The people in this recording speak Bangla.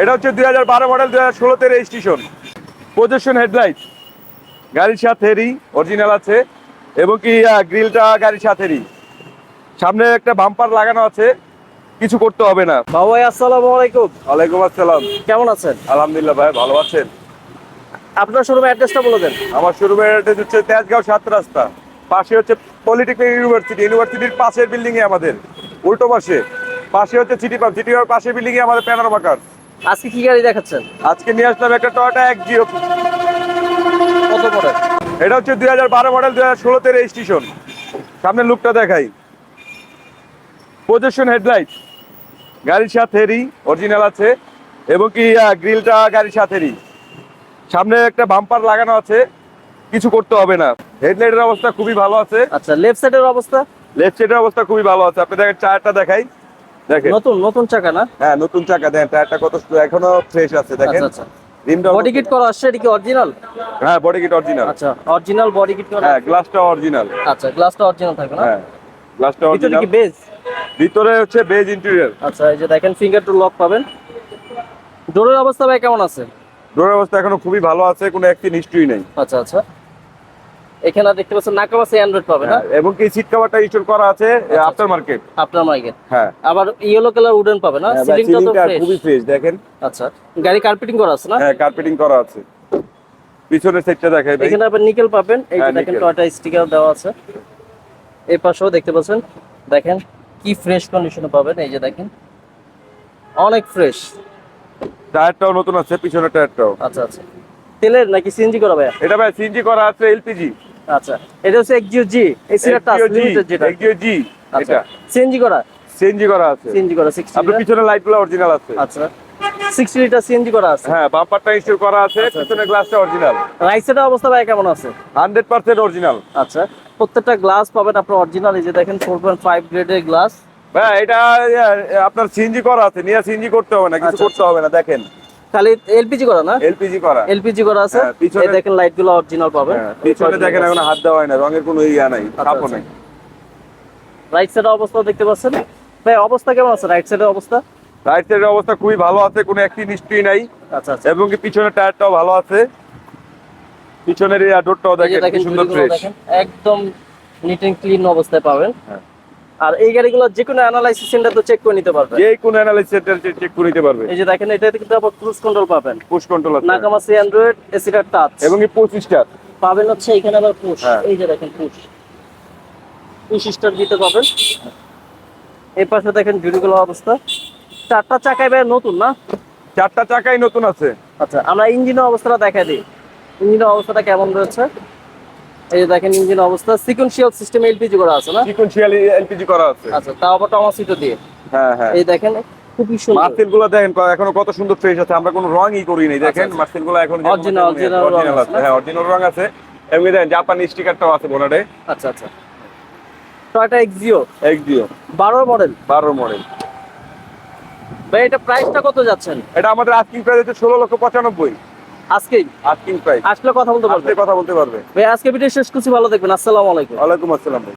এটা হচ্ছে দুই হাজার বারো মডেল দুই হাজার ষোলোতে রেজিস্ট্রেশন প্রজেকশন হেডলাইট গাড়ির সাথেরই অরিজিনাল আছে এবং কি গ্রিলটা গাড়ির সাথেরই সামনে একটা বাম্পার লাগানো আছে কিছু করতে হবে না। বাবু ভাই আসসালামু আলাইকুম। ওয়ালাইকুম আসসালাম। কেমন আছেন? আলহামদুলিল্লাহ ভাই ভালো আছেন। আপনার শোরুমের অ্যাড্রেসটা বলে দেন। আমার শোরুমের অ্যাড্রেস হচ্ছে তেজগাঁও সাত রাস্তা। পাশে হচ্ছে পলিটেকনিক ইউনিভার্সিটি ইউনিভার্সিটির পাশের বিল্ডিং এ আমাদের। উল্টো পাশে। পাশে হচ্ছে সিটি পাম্প সিটি পাম্প পাশের বিল্ডিং এ আমাদের প্যানোরামা কার আজকে কি গাড়ি দেখাচ্ছেন? আজকে নিয়ে আসলাম একটা টয়টা এক জিরো কত মডেল এটা হচ্ছে দুই হাজার বারো মডেল দুই হাজার ষোলোতে রেজিস্ট্রেশন সামনে লুকটা দেখাই। প্রজেকশন হেডলাইট গাড়ির সাথেরই অরিজিনাল আছে। এবং কি গ্রিলটা গাড়ির সাথেরই সামনে একটা বাম্পার লাগানো আছে। কিছু করতে হবে না। হেডলাইটের অবস্থা খুবই ভালো আছে। আচ্ছা লেফট সাইডের অবস্থা? লেফট সাইডের অবস্থা খুবই ভালো আছে। আপনি দেখেন টায়ারটা দেখাই। দেখেন। নতুন নতুন চাকা না? হ্যাঁ নতুন চাকা দেখেন টায়ারটা কত এখনও ফ্রেশ আছে দেখেন। আচ্ছা। আচ্ছা রিমটা বডি কিট করা আসছে এটা কি অরিজিনাল হ্যাঁ বডি কিট অরিজিনাল আচ্ছা অরিজিনাল বডি কিট করা হ্যাঁ গ্লাসটা অরিজিনাল আচ্ছা গ্লাসটা অরিজিনাল থাকবে না? হ্যাঁ গ্লাসটা অরিজিনাল কি বেজ ভিতরে হচ্ছে বেজ ইন্টেরিয়র আচ্ছা এই যে দেখেন ফিঙ্গার টু লক পাবেন। ডোরের অবস্থা ভাই কেমন আছে? ডোরের অবস্থা এখনও খুবই ভালো আছে কোনো একটি নিশ্চয়ই নেই। আচ্ছা আচ্ছা। এখানে দেখতে পাচ্ছেন নাকাবাসে অ্যান্ড্রয়েড পাবে না হ্যাঁ, এবং কি সিট কভারটা ইনস্টল করা আছে। আফটার মার্কেট আপনার মাইকে হ্যাঁ। আবার ইয়েলো কালার উডেন পাবে না হ্যাঁ, সিলিংটা তো ফ্রেশ খুবই ফ্রেশ দেখেন। আচ্ছা গাড়ি কার্পেটিং করা আছে না? হ্যাঁ কার্পেটিং করা আছে। পিছনের সাইডটা দেখাই ভাই। এখানে আবার নিকেল পাবেন এই যে হ্যাঁ, দেখেন। টয়টা স্টিকার দেওয়া আছে। এই পাশেও দেখতে পাচ্ছেন দেখেন কি ফ্রেশ কন্ডিশনে পাবেন এই যে দেখেন। অনেক ফ্রেশ টায়ারটাও নতুন আছে পিছনের টায়ারটাও আচ্ছা আচ্ছা। তেলের নাকি সিএনজি করা ভাই এটা ভাই সিএনজি করা আছে এলপিজি আচ্ছা এটা হচ্ছে এক্সিও জি এই সিরাটা লিমিটেড যেটা। এক্সিও জি আচ্ছা এটা। সিএনজি করা? সিএনজি করা আছে। সিএনজি করা 60 আপনার পিছনের লাইটগুলো অরিজিনাল আছে। আচ্ছা 60 লিটার সিএনজি করা আছে। হ্যাঁ বাম্পারটা ইনস্টল করা আছে গ্লাসটা অরিজিনাল রাইট সাইডের অবস্থা ভাই কেমন আছে? হান্ড্রেড পার্সেন্ট অরিজিনাল আচ্ছা প্রত্যেকটা গ্লাস পাবেন আপনার অরিজিনাল এই যে দেখেন 4.5 গ্রেডের গ্লাস ভাই এটা আপনার সিএনজি করা আছে নিয়ে সিএনজি করতে হবে না কিছু করতে হবে না দেখেন। খালি এলপিজি করা না? এলপিজি করা। এলপিজি করা আছে? হ্যাঁ, পিছনে- দেখেন লাইটগুলো অরিজিনাল হ্যাঁ, পিছনে দেখেন এখন হাত দেওয়া হয় না রঙের কোনো ইয়া নাই ছাপও আচ্ছা। নাই। রাইট সাইডের অবস্থা দেখতে পাচ্ছেন? ভাই অবস্থা কেমন আছে রাইট সাইডের অবস্থা? রাইট সাইডের অবস্থা খুবই ভালো আছে কোনো একটি নিশ্চয়ই নাই। আচ্ছা আচ্ছা। এবং কি পিছনের টায়ারটাও ভালো আছে। পিছনের এই ডোরটাও দেখেন দেখেন কি সুন্দর ফ্রেশ একদম নিট এন্ড ক্লিন অবস্থায় পাবেন। হ্যাঁ। আর এই গাড়িগুলো যে কোনো অ্যানালাইসিস সেন্টার তো চেক করে নিতে পারবেন যে কোনো অ্যানালাইসিস সেন্টার চেক করে নিতে পারবে। এই যে দেখেন এটাতে কিন্তু আবার ক্রুজ কন্ট্রোল পাবেন। পুশ কন্ট্রোল আছে। নাকামাসি অ্যান্ড্রয়েড এসিটার টাচ এবং কি পঁচিশ স্টার পাবেন হচ্ছে এখানে আবার পুশ হ্যাঁ। এই যে দেখেন পুশ পুশ স্টার দিতে পাবেন। এই পাশে দেখেন জুড়িগুলো অবস্থা। চারটা চাকায় ভাই নতুন না? চারটা চাকাই নতুন আছে। আচ্ছা আমরা ইঞ্জিনের অবস্থাটা দেখা দিই। ইঞ্জিনের অবস্থাটা কেমন রয়েছে? এই যে দেখেন ইঞ্জিন অবস্থা সিকোয়েন্সিয়াল সিস্টেম এলপিজি করা আছে না? সিকোয়েন্সিয়ালি এলপিজি করা আছে। আচ্ছা তাও আবার টমাসিটো দিয়ে। হ্যাঁ হ্যাঁ। এই দেখেন খুবই সুন্দর। মার্সেলগুলো দেখেন এখনও কত সুন্দর ফ্রেশ আছে আমরা কোনো রংই করি নাই দেখেন আচ্ছা। মার্সেলগুলো এখন original অরিজিনাল আছে হ্যাঁ অরিজিনাল রং আছে। এবং দেখেন জাপানি স্টিকারটাও আছে আচ্ছা আচ্ছা। টয়টা এক্সিও এক্সডিও বারো মডেল বারো মডেল ভাই এটা প্রাইসটা কত যাচ্ছেন? এটা আমাদের আস্কিং প্রাইস হচ্ছে ষোলো লক্ষ পঁচানব্বই। আজকেই? আজকেই প্রায় আসলে কথা বলতে পারবে। কথা বলতে পারবে। ভাই আজকে ভিডিও শেষ করছি ভালো দেখবেন আসসালামু আলাইকুম। ওয়ালাইকুম আসসালাম